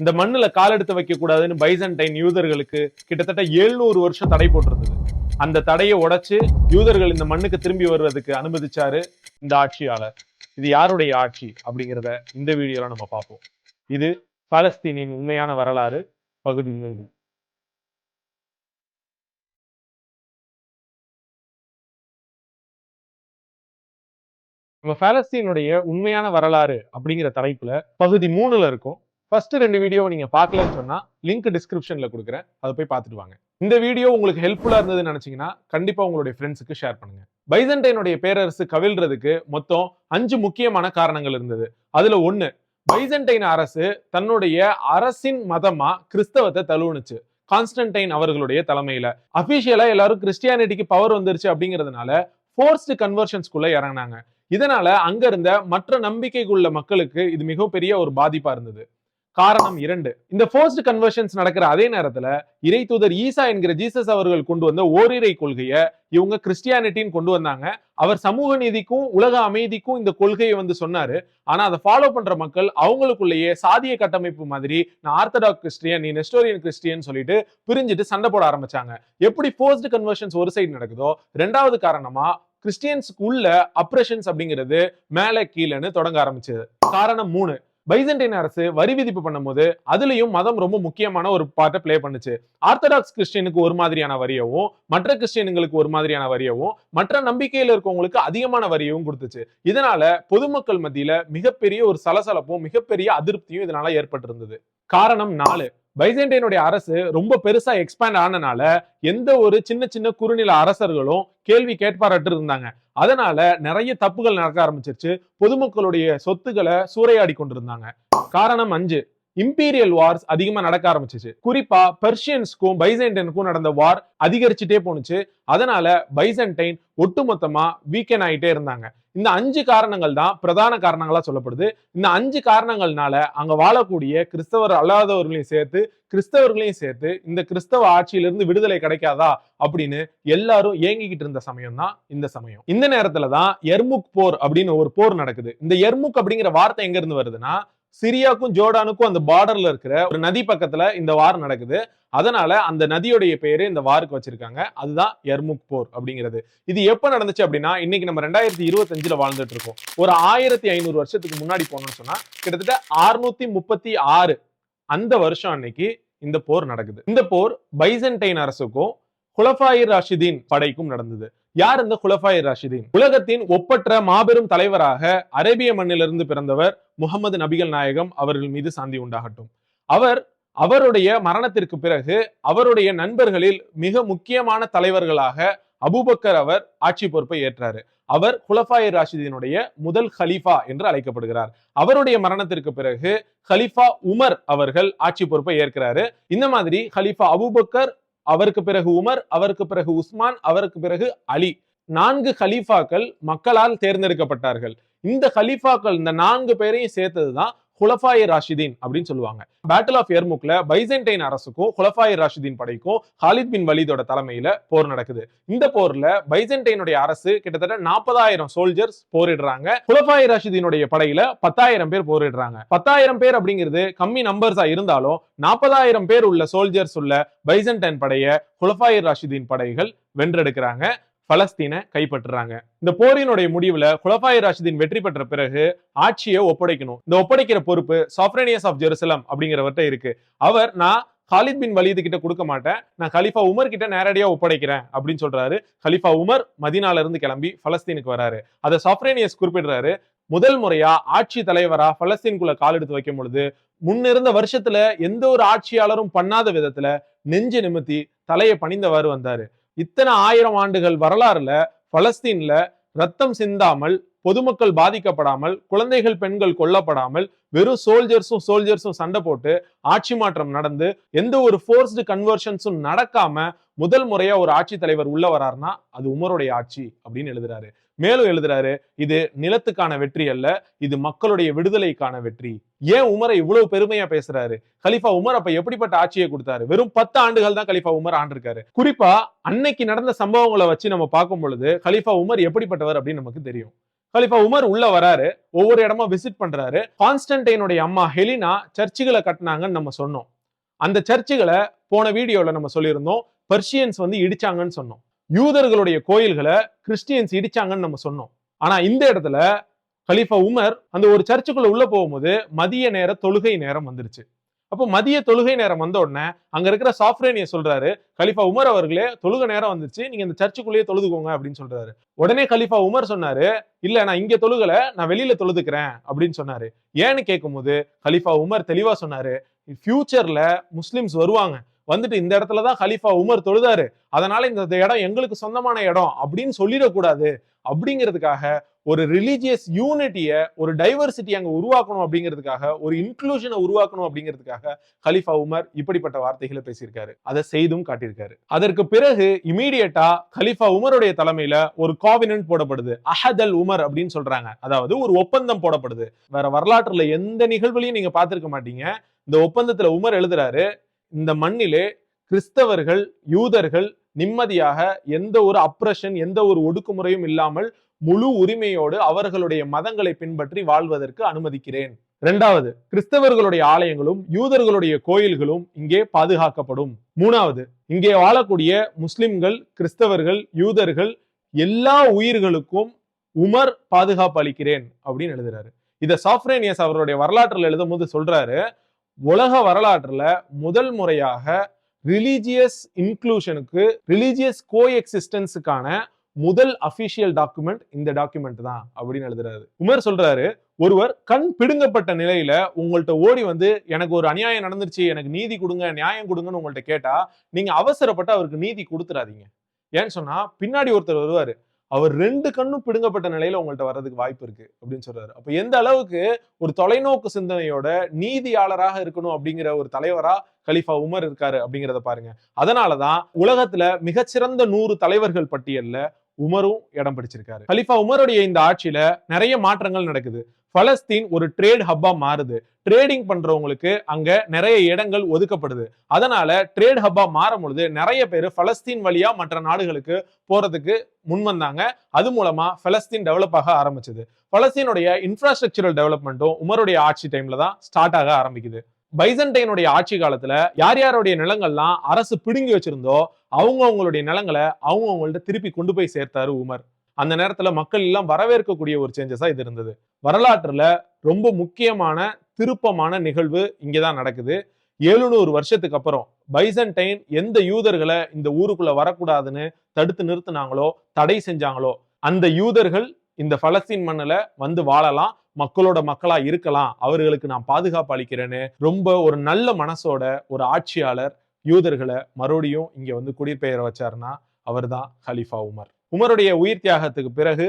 இந்த மண்ணுல காலெடுத்து வைக்க கூடாதுன்னு பைசன்டைன் யூதர்களுக்கு கிட்டத்தட்ட 700 வருஷம் தடை போட்டிருந்தது. அந்த தடையை உடைச்சு யூதர்கள் இந்த மண்ணுக்கு திரும்பி வருவதற்கு அனுமதிச்சாரு இந்த ஆட்சியாளர். இது யாருடைய ஆட்சி அப்படிங்கிறத இந்த வீடியோல நம்ம பார்ப்போம். இது பாலஸ்தீனின் உண்மையான வரலாறு பகுதி நம்ம பாலஸ்தீனுடைய உண்மையான வரலாறு அப்படிங்கிற தலைப்புல பகுதி மூணுல இருக்கும். ஃபர்ஸ்ட் ரெண்டு வீடியோவை நீங்க பார்க்கலன்னு சொன்னா லிங்க் டிஸ்கிரிப்ஷன்ல கொடுக்குறேன். அதை போய் பார்த்துட்டு வாங்க. இந்த வீடியோ உங்களுக்கு ஹெல்ப்ஃபுல்லா இருந்ததுன்னு நினைச்சீங்கன்னா கண்டிப்பா உங்களுடைய ஃப்ரெண்ட்ஸுக்கு ஷேர் பண்ணுங்க. பைசன்டைனுடைய பேரரசு கவிழ்றதுக்கு மொத்தம் அஞ்சு முக்கியமான காரணங்கள் இருந்தது. அதுல ஒண்ணு பைசன்டைன் அரசு தன்னுடைய அரசின் மதமா கிறிஸ்தவத்தை தழுவுனுச்சு. கான்ஸ்டன்டைன் அவர்களுடைய தலைமையில. அபிஷியலா எல்லாரும் கிறிஸ்டியானிட்டிக்கு பவர் வந்துருச்சு அப்படிங்கிறதுனால ஃபோர்ஸ்டு கன்வர்ஷன்ஸ்குள்ள இறங்கினாங்க. இதனால அங்க இருந்த மற்ற நம்பிக்கைக்குள்ள மக்களுக்கு இது மிகப்பெரிய ஒரு பாதிப்பா இருந்தது. காரணம் இரண்டு. இந்த ஃபோர்ஸ்டு கன்வர்ஷன்ஸ் நடக்கிற அதே நேரத்துல இறை தூதர் ஈசா என்கிற ஜீசஸ் அவர்கள் கொண்டு வந்த ஓரிரை கொள்கையை இவங்க கிறிஸ்டியானிட்டின்னு கொண்டு வந்தாங்க. அவர் சமூக நீதிக்கும் உலக அமைதிக்கும் இந்த கொள்கையை வந்து சொன்னாரு. ஆனா அதை ஃபாலோ பண்ற மக்கள் அவங்களுக்குள்ளேயே சாதிய கட்டமைப்பு மாதிரி நான் ஆர்த்தடாக் கிறிஸ்டியன் நீ நெஸ்டோரியன் கிறிஸ்டியன் சொல்லிட்டு பிரிஞ்சுட்டு சண்டை போட ஆரம்பிச்சாங்க. எப்படி போர்ஸ்ட் கன்வர்ஷன்ஸ் ஒரு சைடு நடக்குதோ ரெண்டாவது காரணமா கிறிஸ்டியன்ஸ்க்கு உள்ள அப்ரஷன்ஸ் அப்படிங்கிறது மேலே கீழேன்னு தொடங்க ஆரம்பிச்சது. காரணம் மூணு. பைசன்டைன் அரசு வரி விதிப்பு பண்ணும்போது அதுலயும் மதம் ரொம்ப முக்கியமான ஒரு பார்ட்டை ப்ளே பண்ணுச்சு. ஆர்த்தடாக்ஸ் கிறிஸ்டியனுக்கு ஒரு மாதிரியான வரியவும் மற்ற கிறிஸ்டியனுங்களுக்கு ஒரு மாதிரியான வரியவும் மற்ற நம்பிக்கையில இருக்கவங்களுக்கு அதிகமான வரியவும் கொடுத்துச்சு. இதனால பொதுமக்கள் மத்தியில மிகப்பெரிய ஒரு சலசலப்பும் மிகப்பெரிய அதிருப்தியும் இதனால ஏற்பட்டிருந்தது. காரணம் நாலு. பைசன்டைனுடைய அரசு ரொம்ப பெருசா எக்ஸ்பேண்ட் ஆனனால எந்த ஒரு சின்ன சின்ன குறுநில அரசர்களும் கேள்வி கேட்பாரட்டு இருந்தாங்க. அதனால நிறைய தப்புகள் நடக்க ஆரம்பிச்சிருச்சு. பொதுமக்களுடைய சொத்துக்களை சூறையாடி கொண்டிருந்தாங்க. காரணம் அஞ்சு. இம்பீரியல் வார்ஸ் அதிகமா நடக்க ஆரம்பிச்சிச்சு. குறிப்பா பெர்ஷியன்ஸ்க்கும் பைசன்டைனுக்கும் நடந்த வார் அதிகரிச்சுட்டே போணுச்சு. அதனால பைசன்டைன் ஒட்டுமொத்தமா வீக்கன் ஆயிட்டே இருந்தாங்க. இந்த அஞ்சு காரணங்கள் தான் பிரதான காரணங்களா சொல்லப்படுது. இந்த அஞ்சு காரணங்கள்னால அங்க வாழக்கூடிய கிறிஸ்தவர் அல்லாதவர்களையும் சேர்த்து கிறிஸ்தவர்களையும் சேர்த்து இந்த கிறிஸ்தவ ஆட்சியிலிருந்து விடுதலை கிடைக்காதா அப்படின்னு எல்லாரும் ஏங்கிக்கிட்டு இருந்த சமயம் தான் இந்த சமயம். இந்த நேரத்துல தான் எர்முக் போர் அப்படின்னு ஒரு போர் நடக்குது. இந்த எர்முக் அப்படிங்கிற வார்த்தை எங்க இருந்து வருதுன்னா சிரியாக்கும் ஜோர்டானுக்கும் அந்த பார்டர்ல இருக்கிற ஒரு நதி பக்கத்துல இந்த வார் நடக்குது. அதனால அந்த நதியுடைய பேரு இந்த வாருக்கு வச்சிருக்காங்க. அதுதான் எர்முக் போர் அப்படிங்கிறது. இது எப்ப நடந்துச்சு அப்படின்னா இன்னைக்கு நம்ம ரெண்டாயிரத்தி இருபத்தஞ்சுல வாழ்ந்துட்டு இருக்கோம். ஒரு ஆயிரத்தி ஐநூறு வருஷத்துக்கு முன்னாடி போனோம்னு சொன்னா கிட்டத்தட்ட அறுநூத்தி முப்பத்தி ஆறு அந்த வருஷம் அன்னைக்கு இந்த போர் நடக்குது. இந்த போர் பைசன்டைன் அரசுக்கும் குலஃபாயிர் ராஷிதீன் படைக்கும் நடந்தது. யார் இந்த குலஃபாயிர் ராஷிதீன்? உலகத்தின் ஒப்பற்ற மாபெரும் தலைவராக அரேபிய மண்ணிலிருந்து பிறந்தவர் முகமது நபிகள் நாயகம் அவர்கள் மீது சாந்தி உண்டாகட்டும். அவர் அவருடைய மரணத்திற்கு பிறகு அவருடைய நண்பர்களில் மிக முக்கியமான தலைவர்களாக அபூபக்கர் அவர் ஆட்சி பொறுப்பை ஏற்றாரு. அவர் குலஃபாயர் ராஷிதீனுடைய முதல் ஹலீஃபா என்று அழைக்கப்படுகிறார். அவருடைய மரணத்திற்கு பிறகு ஹலீஃபா உமர் அவர்கள் ஆட்சி பொறுப்பை ஏற்கிறாரு. இந்த மாதிரி ஹலீஃபா அபூபக்கர் அவருக்கு பிறகு உமர் அவருக்கு பிறகு உஸ்மான் அவருக்கு பிறகு அலி. நான்கு ஹலீஃபாக்கள் மக்களால் தேர்ந்தெடுக்கப்பட்டார்கள். இந்த ஹலீஃபாக்கள் இந்த நான்கு பேரையும் சேர்த்ததுதான் ஹுலஃபாய் ராஷிதீன் அப்படின்னு சொல்லுவாங்க. பேட்டில் ஆஃப் எர்முக்ல பைசன்டைன் அரசுக்கும் ஹுலஃபாய் ராஷிதீன் படைக்கும் ஹாலித் பின் வலீதோட தலைமையில போர் நடக்குது. இந்த போர்ல பைசன்டைனுடைய அரசு கிட்டத்தட்ட நாற்பதாயிரம் சோல்ஜர்ஸ் போரிடுறாங்க. ஹுலஃபாய் ராஷிதீனுடைய படையில பத்தாயிரம் பேர் போரிடுறாங்க. பத்தாயிரம் பேர் அப்படிங்கிறது கம்மி நம்பர்ஸா இருந்தாலும் நாற்பதாயிரம் பேர் உள்ள சோல்ஜர்ஸ் உள்ள பைசன்டைன் படைய குலஃபாய் ராஷிதீன் படைகள் வென்றெடுக்கிறாங்க. பலஸ்தீனை கைப்பற்றுறாங்க. இந்த போரினுடைய முடிவுல குலஃபாய் ராஷிதீன் வெற்றி பெற்ற பிறகு ஆட்சியை ஒப்படைக்கணும். இந்த ஒப்படைக்கிற பொறுப்பு சாஃப்ரேனியஸ் ஆஃப் ஜெருசலம் அப்படிங்கிறவர்கிட்ட இருக்கு. அவர் நான் காலித் பின் வலீது கிட்ட கொடுக்க மாட்டேன். நான் கலிஃபா உமர் கிட்ட நேரடியா ஒப்படைக்கிறேன். அப்படின்னு சொல்றாரு. கலிஃபா உமர் மதினால இருந்து கிளம்பி பலஸ்தீனுக்கு வராரு. அதை சாஃப்ரேனியஸ் குறிப்பிடுறாரு. முதல் முறையா ஆட்சி தலைவரா பலஸ்தீனுக்குள்ள கால் எடுத்து வைக்கும் பொழுது முன்னிருந்த வருஷத்துல எந்த ஒரு ஆட்சியாளரும் பண்ணாத விதத்துல நெஞ்சு நிமித்தி தலையை பணிந்தவாறு வந்தாரு. இத்தனை ஆயிரம் ஆண்டுகள் வரலாறுல பலஸ்தீன்ல ரத்தம் சிந்தாமல் பொதுமக்கள் பாதிக்கப்படாமல் குழந்தைகள் பெண்கள் கொல்லப்படாமல் வெறும் சோல்ஜர்ஸும் சோல்ஜர்ஸும் சண்டை போட்டு ஆட்சி மாற்றம் நடந்து எந்த ஒரு ஃபோர்ஸ்டு கன்வர்ஷன்ஸும் நடக்காம முதல் முறையா ஒரு ஆட்சி தலைவர் உள்ள வராருன்னா அது உமருடைய ஆட்சி அப்படின்னு எழுதுறாரு. மேலும் எழுதுறாரு இது நிலத்துக்கான வெற்றி அல்ல இது மக்களுடைய விடுதலைக்கான வெற்றி. ஏன் உமரை இவ்வளவு பெருமையா பேசுறாரு? கலிஃபா உமர் அப்ப எப்படிப்பட்ட ஆட்சியை கொடுத்தாரு? வெறும் பத்து ஆண்டுகள் தான் கலிஃபா உமர் ஆண்டிருக்காரு. குறிப்பா அன்னைக்கு நடந்த சம்பவங்களை வச்சு நம்ம பார்க்கும் பொழுது கலிஃபா உமர் எப்படிப்பட்டவர் அப்படின்னு நமக்கு தெரியும். கலிஃபா உமர் உள்ள வராரு ஒவ்வொரு இடமா விசிட் பண்றாரு. கான்ஸ்டன்டைனுடைய அம்மா ஹெலினா சர்ச்சுகளை கட்டினாங்கன்னு நம்ம சொன்னோம். அந்த சர்ச்சுகளை போன வீடியோல நம்ம சொல்லியிருந்தோம். பர்ஷியன்ஸ் வந்து இடிச்சாங்கன்னு சொன்னோம். யூதர்களுடைய கோயில்களை கிறிஸ்டியன்ஸ் இடிச்சாங்கன்னு நம்ம சொன்னோம். ஆனா இந்த இடத்துல கலீஃபா உமர் அந்த ஒரு சர்ச்சுக்குள்ள உள்ள போகும்போது மதிய நேர தொழுகை நேரம் வந்துருச்சு. அப்போ மதிய தொழுகை நேரம் வந்த உடனே அங்க இருக்கிற சாஃப்ட்வேனிய சொல்றாரு கலிஃபா உமர் அவர்களே தொழுகை நேரம் வந்துச்சு நீங்க இந்த சர்ச்சுக்குள்ளேயே தொழுதுக்கோங்க அப்படின்னு சொல்றாரு. உடனே கலிஃபா உமர் சொன்னாரு இல்ல நான் இங்க தொழுகல நான் வெளியில தொழுதுக்கிறேன் அப்படின்னு சொன்னாரு. ஏன்னு கேட்கும்போது கலிஃபா உமர் தெளிவா சொன்னாரு ஃபியூச்சர்ல முஸ்லிம்ஸ் வருவாங்க வந்துட்டு இந்த இடத்துல தான் ஹலீஃபா உமர் தொழுதாரு. அதனால இந்த இடம் எங்களுக்கு சொந்தமான இடம் அப்படின்னு சொல்லிடக்கூடாது. அப்படிங்கிறதுக்காக ஒரு ரிலீஜியஸ் யூனிட்டிய ஒரு டைவர்சிட்டி அங்க உருவாக்கணும் அப்படிங்கிறதுக்காக ஒரு இன்க்ளூஷனை உருவாக்கணும் அப்படிங்கிறதுக்காக கலிஃபா உமர் இப்படிப்பட்ட வார்த்தைகளை பேசியிருக்காரு. அதை செய்தும் காட்டியிருக்காரு. அதற்கு பிறகு இமீடியட்டா கலிஃபா உமருடைய தலைமையில ஒரு காவினன்ட் போடப்படுது. அஹதல் உமர் அப்படின்னு சொல்றாங்க. அதாவது ஒரு ஒப்பந்தம் போடப்படுது. வேற வரலாற்றுல எந்த நிகழ்வுலையும் நீங்க பார்த்திருக்க மாட்டீங்க. இந்த ஒப்பந்தத்துல உமர் எழுதுறாரு இந்த மண்ணிலே கிறிஸ்தவர்கள் யூதர்கள் நிம்மதியாக எந்த ஒரு அப்ரஷன் எந்த ஒரு ஒடுக்குமுறையும் இல்லாமல் முழு உரிமையோடு அவர்களுடைய மதங்களை பின்பற்றி வாழ்வதற்கு அனுமதிக்கிறேன். இரண்டாவது கிறிஸ்தவர்களுடைய ஆலயங்களும் யூதர்களுடைய கோயில்களும் இங்கே பாதுகாக்கப்படும். மூணாவது இங்கே வாழக்கூடிய முஸ்லிம்கள் கிறிஸ்தவர்கள் யூதர்கள் எல்லா உயிர்களுக்கும் உமர் பாதுகாப்பு அளிக்கிறேன் அப்படின்னு எழுதுறாரு. இதை சாஃப்ரேனியஸ் அவருடைய வரலாற்றில் எழுதும் போது சொல்றாரு உலக வரலாற்றுல முதல் முறையாக ரிலீஜியஸ் இன்க்ளூஷனுக்கு ரிலீஜியஸ் கோ எக்ஸிஸ்டன்ஸுக்கான முதல் அபிஷியல் டாக்குமெண்ட் இந்த டாக்குமெண்ட் தான் அப்படின்னு எழுதுறாரு. உமர் சொல்றாரு ஒருவர் கண் பிடுங்கப்பட்ட நிலையில உங்கள்கிட்ட ஓடி வந்து எனக்கு ஒரு அநியாயம் நடந்துருச்சு எனக்கு நீதி கொடுங்க நியாயம் கொடுங்கன்னு உங்கள்கிட்ட கேட்டா நீங்க அவசரப்பட்டு அவருக்கு நீதி கொடுத்துறாதீங்க. ஏன்னு சொன்னா பின்னாடி ஒருத்தர் வருவாரு அவர் ரெண்டு கண்ணும் பிடுங்கப்பட்ட நிலையில உங்கள்ட்ட வர்றதுக்கு வாய்ப்பு இருக்கு அப்படின்னு சொல்றாரு. அப்ப எந்த அளவுக்கு ஒரு தொலைநோக்கு சிந்தனையோட நீதியாளராக இருக்கணும் அப்படிங்கிற ஒரு தலைவரா கலிஃபா உமர் இருக்காரு அப்படிங்கிறத பாருங்க. அதனாலதான் உலகத்துல மிகச்சிறந்த நூறு தலைவர்கள் பட்டியல்ல உமரும் இடம் பிடிச்சிருக்காரு. கலிஃபா உமருடைய இந்த ஆட்சியில நிறைய மாற்றங்கள் நடக்குது. பலஸ்தீன் ஒரு ட்ரேட் ஹப்பா மாறுது. ட்ரேடிங் பண்றவங்களுக்கு அங்க நிறைய இடங்கள் ஒதுக்கப்படுது. அதனால ட்ரேட் ஹப்பா மாறும் பொழுது நிறைய பேர் பலஸ்தீன் வழியா மற்ற நாடுகளுக்கு போறதுக்கு முன் வந்தாங்க. அது மூலமா பலஸ்தீன் டெவலப் ஆக ஆரம்பிச்சது. பலஸ்தீனுடைய இன்ஃப்ராஸ்ட்ரக்சரல் டெவலப்மெண்ட்டும் உமருடைய ஆட்சி டைம்ல தான் ஸ்டார்ட் ஆக ஆரம்பிக்குது. பைசன்டைனுடைய ஆட்சி காலத்துல யார் யாருடைய நிலங்கள்லாம் அரசு பிடுங்கி வச்சிருந்தோ அவங்க அவங்களுடைய நிலங்களை அவங்க அவங்கள்ட்ட திருப்பி கொண்டு போய் சேர்த்தாரு உமர். அந்த நேரத்துல மக்கள் எல்லாம் வரவேற்கக்கூடிய ஒரு சேஞ்சஸா இது இருந்தது. வரலாற்றுல ரொம்ப முக்கியமான திருப்பமான நிகழ்வு இங்கதான் நடக்குது. எழுநூறு வருஷத்துக்கு அப்புறம் பைசன்டைன் எந்த யூதர்களை இந்த ஊருக்குள்ள வரக்கூடாதுன்னு தடுத்து நிறுத்தினாங்களோ தடை செஞ்சாங்களோ அந்த யூதர்கள் இந்த பலஸ்தீன் மண்ணில் வந்து வாழலாம் மக்களோட மக்களா இருக்கலாம் அவர்களுக்கு நான் பாதுகாப்பு அளிக்கிறேன்னு ரொம்ப ஒரு நல்ல மனசோட ஒரு ஆட்சியாளர் யூதர்களை மறுபடியும் இங்க வந்து குடிபெயர வச்சாருன்னா அவர்தான் ஹலிஃபா உமர். உமருடைய உயிர் தியாகத்துக்கு பிறகு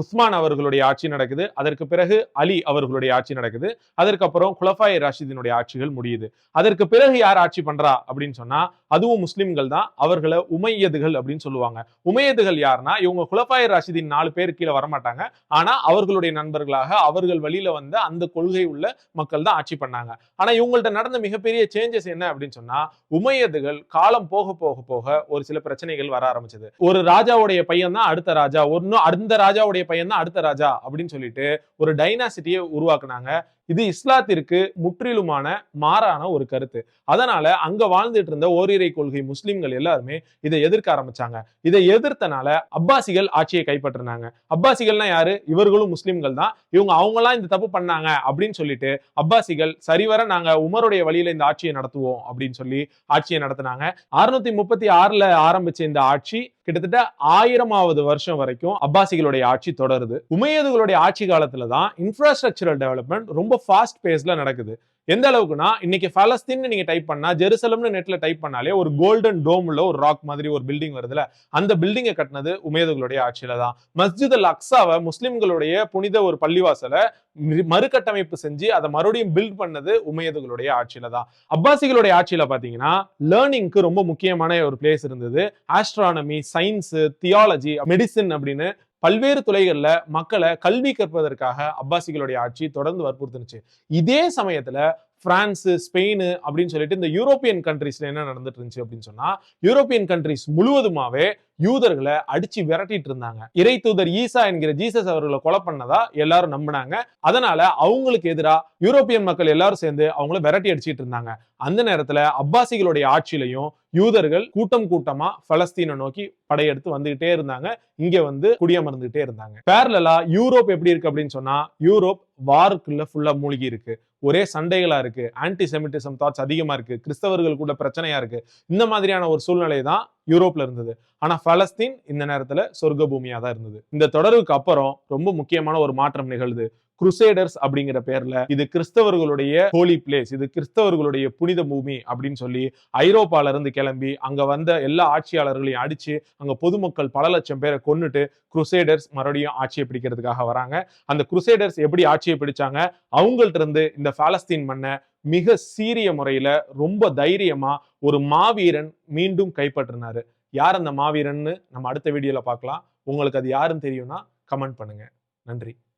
உஸ்மான் அவர்களுடைய ஆட்சி நடக்குது. அதற்கு பிறகு அலி அவர்களுடைய ஆட்சி நடக்குது. அதற்கப்புறம் குலஃபாய் ராஷிதினுடைய ஆட்சிகள் முடியுது. அதற்கு பிறகு யார் ஆட்சி பண்றா அப்படின்னு சொன்னா அதுவும் முஸ்லிம்கள் தான். அவர்களை உமையதுகள் அப்படின்னு சொல்லுவாங்க. உமையதுகள் யாருன்னா இவங்க குலஃபாய் ராஷிதின் நாலு பேர் கீழே வரமாட்டாங்க. ஆனா அவர்களுடைய நண்பர்களாக அவர்கள் வழியில வந்த அந்த கொள்கை உள்ள மக்கள் தான் ஆட்சி பண்ணாங்க. ஆனா இவங்கள்ட்ட நடந்த மிகப்பெரிய சேஞ்சஸ் என்ன அப்படின்னு சொன்னா உமையதுகள் காலம் போக போக போக ஒரு சில பிரச்சனைகள் வர ஆரம்பிச்சது. ஒரு ராஜாவுடைய பையன் தான் அடுத்த ராஜா. ஒன்னும் அந்த ராஜாவுடைய பையன் தான் அடுத்த ராஜா அப்படின்னு சொல்லிட்டு ஒரு டைனாசிட்டியை உருவாக்குனாங்க. இது இஸ்லாத்திற்கு முற்றிலுமான மாறான ஒரு கருத்து. அதனால அங்க வாழ்ந்துட்டு இருந்த ஓரிரை கொள்கை முஸ்லிம்கள் எல்லாருமே இதை எதிர்க்க ஆரம்பிச்சாங்க. இதை எதிர்த்தனால அப்பாசிகள் ஆட்சியை கைப்பற்றினாங்க. அப்பாசிகள்னா யாரு? இவர்களும் முஸ்லிம்கள் தான். இவங்க அவங்களாம் இந்த தப்பு பண்ணாங்க அப்படின்னு சொல்லிட்டு அப்பாசிகள் சரிவர நாங்க உமருடைய வழியில இந்த ஆட்சியை நடத்துவோம் அப்படின்னு சொல்லி ஆட்சியை நடத்தினாங்க. அறுநூத்தி முப்பத்தி ஆறுல ஆரம்பிச்ச இந்த ஆட்சி கிட்டத்தட்ட ஆயிரமாவது வருஷம் வரைக்கும் அப்பாசிகளுடைய ஆட்சி தொடருது. உமையதுகளுடைய ஆட்சி காலத்துல தான் இன்ஃப்ராஸ்ட்ரக்சரல் டெவலப்மெண்ட் ரொம்ப ஃபாஸ்ட் பேஸ்ல நடக்குது. எந்த அளவுக்குன்னா இன்னைக்கு பலஸ்தீன் நீங்க டைப் பண்ணா ஜெருசலம்னு நெட்ல டைப் பண்ணாலே ஒரு கோல்டன் டோம்ல ஒரு ராக் மாதிரி ஒரு பில்டிங் வருதுல அந்த பில்டிங்கை கட்டினது உமேதுகளுடைய ஆட்சியில தான். மஸ்ஜித் அல் அக்ஸாவை முஸ்லிம்களுடைய புனித ஒரு பள்ளிவாசலை மறுகட்டமைப்பு செஞ்சு அதை மறுபடியும் பில்ட் பண்ணது உமையதுகளுடைய ஆட்சியில தான். அப்பாசிகளுடைய ஆட்சியில பாத்தீங்கன்னா லேர்னிங்க்கு ரொம்ப முக்கியமான ஒரு பிளேஸ் இருந்தது. ஆஸ்ட்ரானமி சயின்ஸு தியாலஜி மெடிசின் அப்படின்னு பல்வேறு துறைகளில் மக்களை கல்வி கற்பதற்காக அப்பாசிகளுடைய ஆட்சி தொடர்ந்து வற்புறுத்துனுச்சு. இதே சமயத்தில் ஃப்ரான்ஸு ஸ்பெயின் அப்படின்னு சொல்லிட்டு இந்த யூரோப்பியன் கண்ட்ரீஸ்ல என்ன நடந்துட்டு இருந்துச்சு அப்படின்னு சொன்னா யூரோப்பியன் கண்ட்ரீஸ் முழுவதுமாவே யூதர்களை அடிச்சு விரட்டிட்டு இருந்தாங்க. இறை தூதர் ஈசா என்கிற ஜீசஸ் அவர்களை கொலை பண்ணதா எல்லாரும் நம்பினாங்க. அதனால அவங்களுக்கு எதிராக யூரோப்பியன் மக்கள் எல்லாரும் சேர்ந்து அவங்கள விரட்டி அடிச்சிட்டு இருந்தாங்க. அந்த நேரத்துல அப்பாசிகளுடைய ஆட்சியிலையும் யூதர்கள் கூட்டம் கூட்டமா பலஸ்தீனை நோக்கி படையெடுத்து வந்துகிட்டே இருந்தாங்க. இங்க வந்து குடியமர்ந்துகிட்டே இருந்தாங்க. பேரலா யூரோப் எப்படி இருக்கு அப்படின்னு சொன்னா யூரோப் வாருக்குள்ள ஃபுல்லா மூழ்கி இருக்கு. ஒரே சண்டைகளாக இருக்குது ஆன்டி செமிட்டிசம் தாட்ஸ் அதிகமாக இருக்குது கிறிஸ்தவர்கள் கூட பிரச்சனையாக இருக்குது இந்த மாதிரியான ஒரு சூழ்நிலை தான் யூரோப்பில் இருந்தது. ஆனால் பலஸ்தீன் இந்த நேரத்தில் சொர்க்க பூமியாக தான் இருந்தது. இந்த தொடருக்கு அப்புறம் ரொம்ப முக்கியமான ஒரு மாற்றம் நிகழ்து. குருசேடர்ஸ் அப்படிங்கிற பேர்ல இது கிறிஸ்தவர்களுடைய ஹோலி பிளேஸ் இது கிறிஸ்தவர்களுடைய புனித பூமி அப்படின்னு சொல்லி ஐரோப்பால இருந்து கிளம்பி அங்க வந்த எல்லா ஆட்சியாளர்களையும் அடிச்சு அங்க பொதுமக்கள் பல லட்சம் பேரை கொன்னுட்டு குருசேடர்ஸ் மறுபடியும் ஆட்சியை பிடிக்கிறதுக்காக வராங்க. அந்த குருசேடர்ஸ் எப்படி ஆட்சியை பிடிச்சாங்க? அவங்கள்ட்ட இருந்து இந்த பாலஸ்தீன் மண்ணை மிக சீரிய முறையில ரொம்ப தைரியமா ஒரு மாவீரன் மீண்டும் கைப்பற்றினாரு. யார் அந்த மாவீரன்னு நம்ம அடுத்த வீடியோல பார்க்கலாம். உங்களுக்கு அது யாருன்னு தெரியும்னா கமெண்ட் பண்ணுங்க. நன்றி.